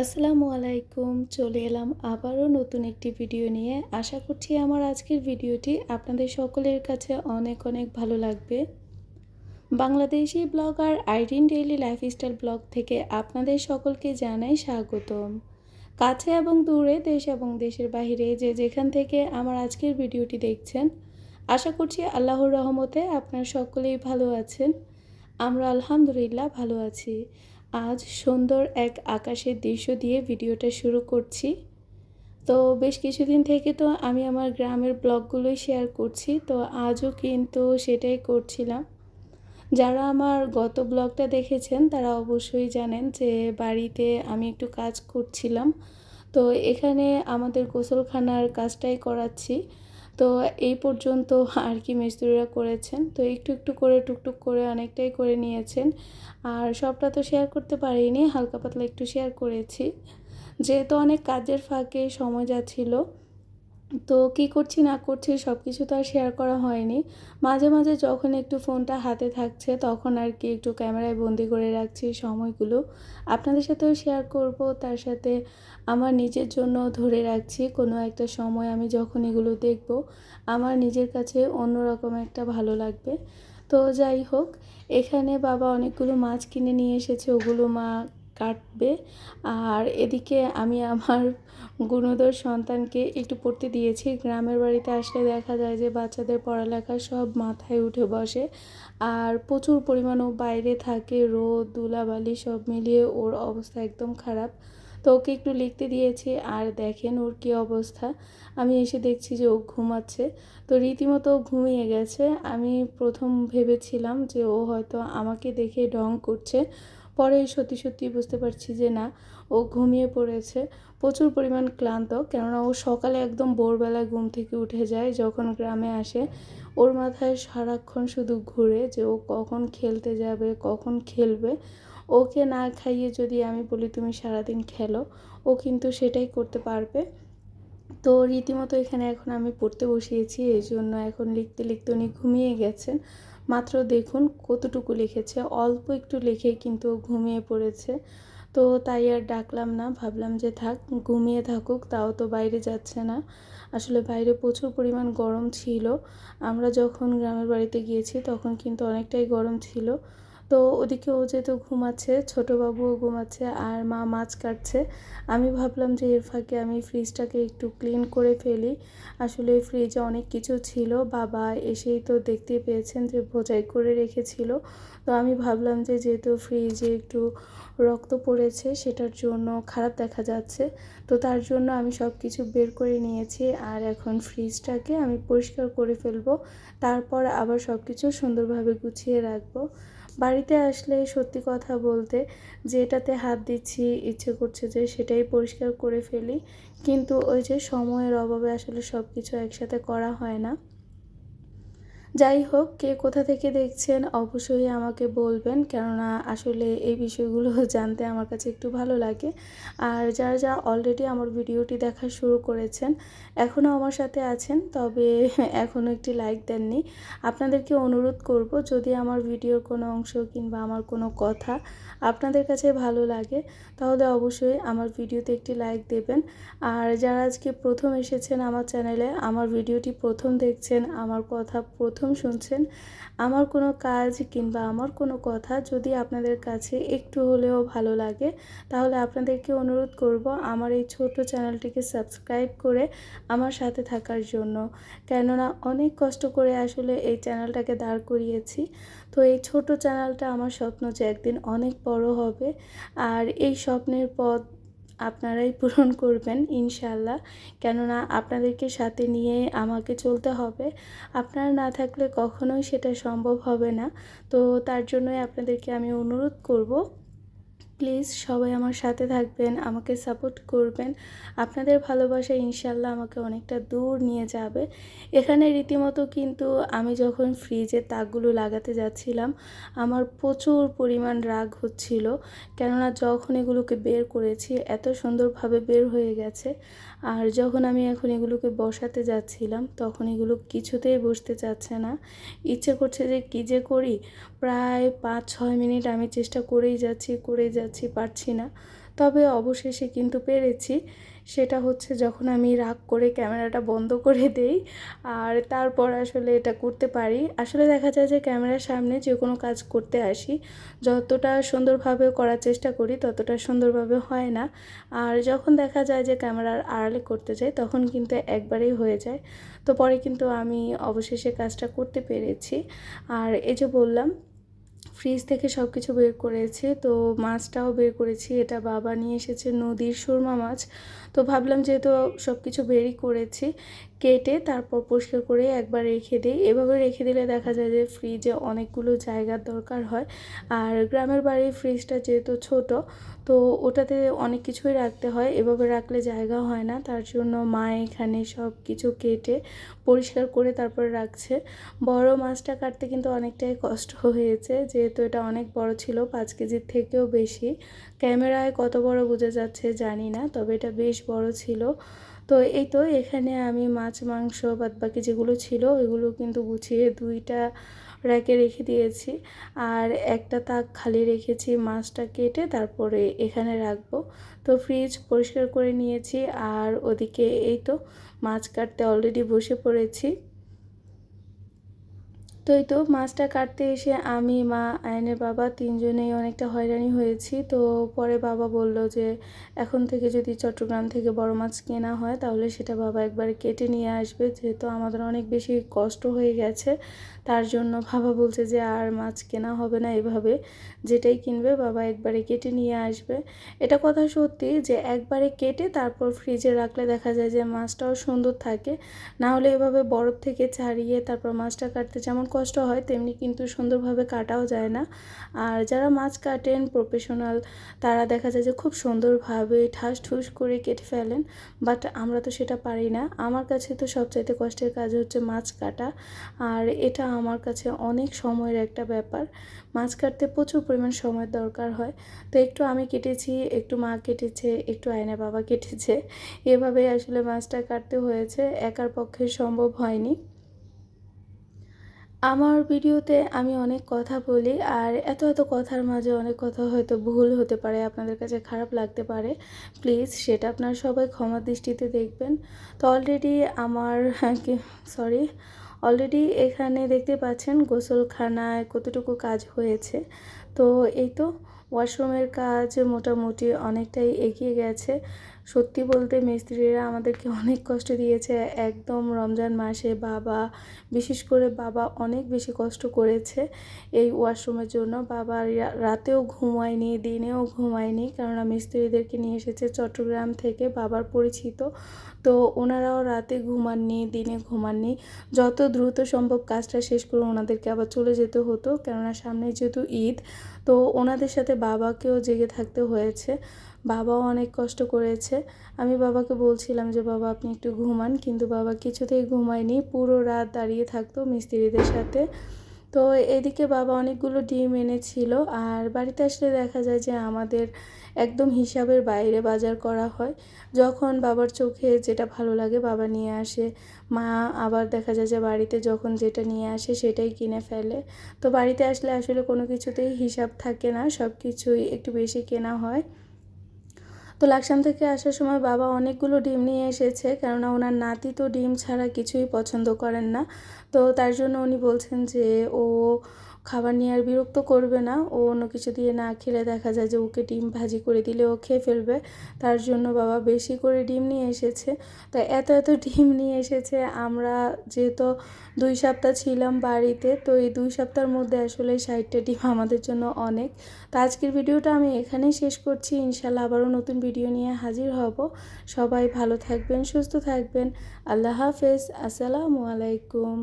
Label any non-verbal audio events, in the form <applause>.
আসসালামু আলাইকুম, চলে এলাম আবারও নতুন একটি ভিডিও নিয়ে। আশা করছি আমার আজকের ভিডিওটি আপনাদের সকলের কাছে অনেক অনেক ভালো লাগবে। Bangladeshi blogger Irene daily lifestyle blog থেকে আপনাদের সকলকে জানাই স্বাগতম। কাছে এবং দূরে, দেশ এবং দেশের বাইরে যে যেখান থেকে আমার আজকের ভিডিওটি দেখছেন, আশা করছি আল্লাহর রহমতে আপনার সকলেই ভালো আছেন। আমরা আলহামদুলিল্লাহ ভালো আছি। আজ সুন্দর এক আকাশের দৃশ্য দিয়ে ভিডিওটা শুরু করছি। তো বেশ কিছুদিন থেকে তো আমি আমার গ্রামের ব্লগগুলোই শেয়ার করছি, তো আজও কিন্তু সেটাই করছিলাম। যারা আমার গত ব্লগটা দেখেছেন, তারা অবশ্যই জানেন যে বাড়িতে আমি একটু কাজ করছিলাম। তো এখানে আমাদের গোসলখানার কাজটাই করাচ্ছি। তো এই পর্যন্ত আর কি মিস্ত্রিরা করেছেন। তো একটু একটু করে, টুকটুক করে অনেকটাই করে নিয়েছেন। আর সবটা তো শেয়ার করতে পারিনি, হালকা পাতলা একটু শেয়ার করেছি। যেহেতু অনেক কাজের ফাঁকে সময় যাচ্ছিল তো কি করছি, না করছি সব কিছু তো আর শেয়ার করা হয়নি। মাঝে মাঝে যখন একটু ফোনটা হাতে থাকছে তখন আর কি একটু ক্যামেরায় বন্দি করে রাখছি সময়গুলো। আপনাদের সাথেও শেয়ার করব, তার সাথে আমার নিজের জন্য ধরে রাখছি, কোনো একটা সময় আমি যখন এগুলো দেখব, আমার নিজের কাছে অন্যরকম একটা ভালো লাগবে। তো যাই হোক, এখানে বাবা অনেকগুলো মাছ কিনে নিয়ে এসেছে, ওগুলো মা কাটবে। আর এদিকে আমি আমার গুণধর সন্তানকে একটু পড়তে দিয়েছি। গ্রামের বাড়িতে আসলে দেখা যায় যে বাচ্চাদের পড়ালেখা সব মাথায় উঠে বসে। আর প্রচুর পরিমাণও বাইরে থাকে, রোদ, ধুলাবালি সব মিলিয়ে ওর অবস্থা একদম খারাপ। তো ওকে একটু লিখতে দিয়েছি, আর দেখেন ওর কী অবস্থা। আমি এসে দেখছি যে ও ঘুমাচ্ছে। তো রীতিমতো ঘুমিয়ে গেছে। আমি প্রথম ভেবেছিলাম যে ও হয়তো আমাকে দেখে ঢং করছে। পরে সত্যি সত্যি বুঝতে পারছি যে না, ও ঘুমিয়ে পড়েছে। প্রচুর পরিমাণ ক্লান্ত, কেননা ও সকালে একদম ভোরবেলায় ঘুম থেকে উঠে যায়, যখন গ্রামে আসে। ওর মাথায় সারাক্ষণ শুধু ঘুরে যে ও কখন খেলতে যাবে, কখন খেলবে। ওকে না খাইয়ে যদি আমি বলি, তুমি সারাদিন খেলো ও কিন্তু সেটাই করতে পারবে। তো রীতিমতো এখানে এখন আমি পড়তে বসিয়েছি, এই জন্য এখন লিখতে লিখতে উনি ঘুমিয়ে গেছেন। মাত্র দেখুন কতটুকু লিখেছে। অল্প একটু লিখে কিন্তু ঘুমিয়ে পড়েছে। তো তাই আর ডাকলাম না, ভাবলাম যে থাক, ঘুমিয়ে থাকুক, তাও তো বাইরে যাচ্ছে না। আসলে বাইরে প্রচুর পরিমাণ গরম ছিল। আমরা যখন গ্রামের বাড়িতে গিয়েছি তখন কিন্তু অনেকটাই গরম ছিল। তো ওদিকে ও যেহেতু ঘুমাচ্ছে ছোটো বাবুও ঘুমাচ্ছে আর মা মাছ কাটছে, আমি ভাবলাম যে এর ফাঁকে আমি ফ্রিজটাকে একটু ক্লিন করে ফেলি। আসলে ফ্রিজে অনেক কিছু ছিল, বাবা এসেই তো দেখতে পেয়েছেন যে বোঝাই করে রেখেছিল। তো আমি ভাবলাম যে যেহেতু ফ্রিজে একটু রক্ত পড়েছে, সেটার জন্য খারাপ দেখা যাচ্ছে। তো তার জন্য আমি সব কিছু বের করে নিয়েছি আর এখন ফ্রিজটাকে আমি পরিষ্কার করে ফেলব, তারপর আবার সব কিছু সুন্দরভাবে গুছিয়ে রাখব। বাড়িতে আসলে সত্যি কথা বলতে যেটাতে হাত দিচ্ছি, ইচ্ছে করছে যে সেটাই পরিষ্কার করে ফেলি। কিন্তু ওই যে সময়ের অভাবে আসলে সব কিছু একসাথে করা হয় না। যাই হোক, কে কোথা থেকে দেখছেন অবশ্যই আমাকে বলবেন। কেননা আসলে এই বিষয়গুলো <laughs> জানতে আমার কাছে একটু ভালো লাগে। আর যারা যারা অলরেডি আমার ভিডিওটি দেখা শুরু করেছেন এখনও আমার সাথে আছেন, তবে <laughs> এখনও একটি লাইক দেননি। আপনাদেরকে অনুরোধ করব, যদি আমার ভিডিওর কোনো অংশ কিংবা আমার কোনো কথা আপনাদের কাছে ভালো লাগে, তাহলে অবশ্যই আমার ভিডিওতে একটি লাইক দেবেন। আর যারা আজকে প্রথম এসেছেন আমার চ্যানেলে আমার ভিডিওটি প্রথম দেখছেন, আমার কথা প্রথম শুনছেন, আমার কোনো কাজ কিংবা আমার কোনো কথা যদি আপনাদের কাছে একটু হলেও ভালো লাগে, তাহলে আপনাদেরকে অনুরোধ করব আমার এই ছোট চ্যানেলটিকে সাবস্ক্রাইব করে আমার সাথে থাকার জন্য। কেননা অনেক কষ্ট করে আসলে এই চ্যানেলটাকে দাঁড় করিয়েছি। তো এই ছোট চ্যানেলটা আমার স্বপ্ন যে একদিন অনেক বড় হবে। আর এই স্বপ্নের পথ আপনারাই পূরণ করবেন ইনশাল্লাহ কেননা আপনাদেরকে সাথে নিয়ে আমাকে চলতে হবে। আপনারা না থাকলে কখনোই সেটা সম্ভব হবে না। তো তার জন্যই আপনাদেরকে আমি অনুরোধ করব। প্লিজ সবাই আমার সাথে থাকবেন, আমাকে সাপোর্ট করবেন। আপনাদের ভালোবাসা ইনশাল্লাহ আমাকে অনেকটা দূর নিয়ে যাবে। এখানে রীতিমতো কিন্তু আমি যখন ফ্রিজে তাকগুলো লাগাতে যাচ্ছিলাম, আমার প্রচুর পরিমাণ রাগ হচ্ছিল। কেননা যখন এগুলোকে বের করেছি, এত সুন্দরভাবে বের হয়ে গেছে। আর যখন আমি এখন এগুলোকে বসাতে যাচ্ছিলাম, তখন এগুলো কিছুতেই বসতে চাচ্ছে না। ইচ্ছে করছে যে কী যে করি? প্রায় পাঁচ, ছয় মিনিট আমি চেষ্টা করেই যাচ্ছি করেই যাচ্ছি, পারছি না। তবে অবশেষে কিন্তু পেরেছি। সেটা হচ্ছে যখন আমি রাগ করে ক্যামেরাটা বন্ধ করে দেই আর তারপর আসলে এটা করতে পারি। আসলে দেখা যায় যে ক্যামেরার সামনে যে কোনো কাজ করতে আসি। যতটা সুন্দরভাবে করার চেষ্টা করি ততটা সুন্দরভাবে হয় না। আর যখন দেখা যায় যে ক্যামেরার আড়ালে করতে যাই তখন কিন্তু একবারেই হয়ে যায়। তো পরে কিন্তু আমি অবশেষে কাজটা করতে পেরেছি। আর এই যে বললাম ফ্রিজ থেকে সব কিছু বের করেছে, তো মাছটাও বের করেছি। এটা বাবা নিয়ে এসেছে নদীর সুরমা মাছ। তো ভাবলাম যেহেতু সব কিছু বেরই করেছি কেটে তারপর পরিষ্কার করে একবার রেখে দিই। এভাবে রেখে দিলে দেখা যায় যে ফ্রিজে অনেকগুলো জায়গার দরকার হয়। আর গ্রামের বাড়ির ফ্রিজটা যেহেতু ছোট, তো ওটাতে অনেক কিছুই রাখতে হয়। এভাবে রাখলে জায়গা হয় না। তার জন্য মা এখানে সব কিছু কেটে পরিষ্কার করে তারপর রাখছে। বড় মাছটা কাটতে কিন্তু অনেকটাই কষ্ট হয়েছে। যেহেতু এটা অনেক বড় ছিল, পাঁচ কেজির থেকেও বেশি। ক্যামেরায় কত বড় বোঝা যাচ্ছে জানি না, তবে এটা বেশ বড় ছিল। তো এই তো এখানে আমি মাছ, মাংস বাদ বাকি যেগুলো ছিল ওইগুলো কিন্তু গুছিয়ে দুইটা র্যাকে রেখে দিয়েছি। আর একটা তাক খালি রেখেছি মাছটা কেটে তারপরে এখানে রাখব। তো ফ্রিজ পরিষ্কার করে নিয়েছি আর ওদিকে এই তো মাছ কাটতে অলরেডি বসে পড়েছি। তো এই তো মাছটা কাটতে এসে আমি, মা, আয়নের বাবা তিনজনেই অনেকটা হয়রানি হয়েছি। তো পরে বাবা বলল যে, এখন থেকে যদি চট্টগ্রাম থেকে বড় মাছ কেনা হয়, তাহলে সেটা বাবা একবারে কেটে নিয়ে আসবে। যেহেতু আমাদের অনেক বেশি কষ্ট হয়ে গেছে, তার জন্য বাবা বলছে যে, আর মাছ কেনা হবে না এভাবে। যেটাই কিনবে বাবা একবারে কেটে নিয়ে আসবে। এটা কথা সত্যি যে, একবারে কেটে তারপর ফ্রিজে রাখলে দেখা যায় যে, মাছটাও সুন্দর থাকে। না হলে এভাবে বরফ থেকে ছাড়িয়ে তারপর মাছটা কাটতে যেমন কষ্ট হয়, তেমনি কিন্তু সুন্দরভাবে কাটাও যায় না। আর যারা মাছ কাটেন প্রফেশনাল তারা দেখা যায় যে খুব সুন্দরভাবে ঠাস ঠুস করে কেটে ফেলেন বাট আমরা তো সেটা পারি না। আমার কাছে তো সবচাইতে কষ্টের কাজ হচ্ছে মাছ কাটা, আর এটা আমার কাছে অনেক সময়ের একটা ব্যাপার। মাছ কাটতে প্রচুর পরিমাণ সময়ের দরকার হয়, তো একটু আমি কেটেছি, একটু মা কেটেছে, একটু আয়না বাবা কেটেছে, এভাবেই আসলে মাছটা কাটতে হয়েছে, একার পক্ষে সম্ভব হয়নি। আমার ভিডিওতে আমি অনেক কথা বলি আর এত এত কথার মাঝে অনেক কথা হয়তো ভুল হতে পারে, আপনাদের কাছে খারাপ লাগতে পারে। প্লিজ সেটা আপনার সবাই ক্ষমা দৃষ্টিতে দেখবেন। তো অলরেডি আমার সরি অলরেডি এখানে দেখতে পাচ্ছেন গোসলখানায় কতটুকু কাজ হয়েছে। তো এই তো ওয়াশরুমের কাজ মোটামুটি অনেকটাই এগিয়ে গেছে। সত্যি বলতে মিস্ত্রিরা আমাদেরকে অনেক কষ্ট দিয়েছে। একদম রমজান মাসে বাবা, বিশেষ করে বাবা অনেক বেশি কষ্ট করেছে এই ওয়াশরুমের জন্য। বাবা রাতেও ঘুমায়নি, দিনেও ঘুমায়নি কেননা মিস্ত্রিদেরকে নিয়ে এসেছে চট্টগ্রাম থেকে বাবার পরিচিত। তো ওনারাও রাতে ঘুমাননি, দিনে ঘুমাননি। যত দ্রুত সম্ভব কাজটা শেষ করে ওনাদেরকে আবার চলে যেতে হতো কেননা সামনে যেহেতু ঈদ তো ওনাদের সাথে বাবাকেও জেগে থাকতে হয়েছে। বাবাও অনেক কষ্ট করেছে। আমি বাবাকে বলছিলাম যে, বাবা, আপনি একটু ঘুমান। কিন্তু বাবা কিছুতেই ঘুমায়নি। পুরো রাত দাঁড়িয়ে থাকতো মিস্ত্রিদের সাথে। তো এদিকে বাবা অনেকগুলো ডিম এনেছিল আর বাড়িতে আসলে দেখা যায় যে আমাদের একদম হিসাবের বাইরে বাজার করা হয়। যখন বাবার চোখে যেটা ভালো লাগে বাবা নিয়ে আসে। মা আবার দেখা যায় যে বাড়িতে যখন যেটা নিয়ে আসে সেটাই কিনে ফেলে। তো বাড়িতে আসলে আসলে কোনো কিছুতেই হিসাব থাকে না সব কিছুই একটু বেশি কেনা হয়। তো লাকসাম থেকে আসার সময় বাবা অনেকগুলো ডিম নিয়ে এসেছে, কেননা ওনার নাতি তো ডিম ছাড়া কিছুই পছন্দ করেন না। তো তার জন্য উনি বলছেন যে ও খাবার নিয়ে আর বিরক্ত করবে না। ও অন্য কিছু দিয়ে না খেলে দেখা যায় যে ওকে ডিম ভাজি করে দিলে ও খেয়ে ফেলবে। তার জন্য বাবা বেশি করে ডিম নিয়ে এসেছে। তো এত এত ডিম নিয়ে এসেছে। আমরা যেহেতু দুই সপ্তাহ ছিলাম বাড়িতে, তো এই দুই সপ্তাহের মধ্যে আসলে ষাটটা ডিম আমাদের জন্য অনেক। তো আজকের ভিডিওটা আমি এখানেই শেষ করছি। ইনশাল্লাহ আবারও নতুন ভিডিও নিয়ে হাজির হব। সবাই ভালো থাকবেন, সুস্থ থাকবেন। আল্লাহ হাফেজ। আসসালামু আলাইকুম।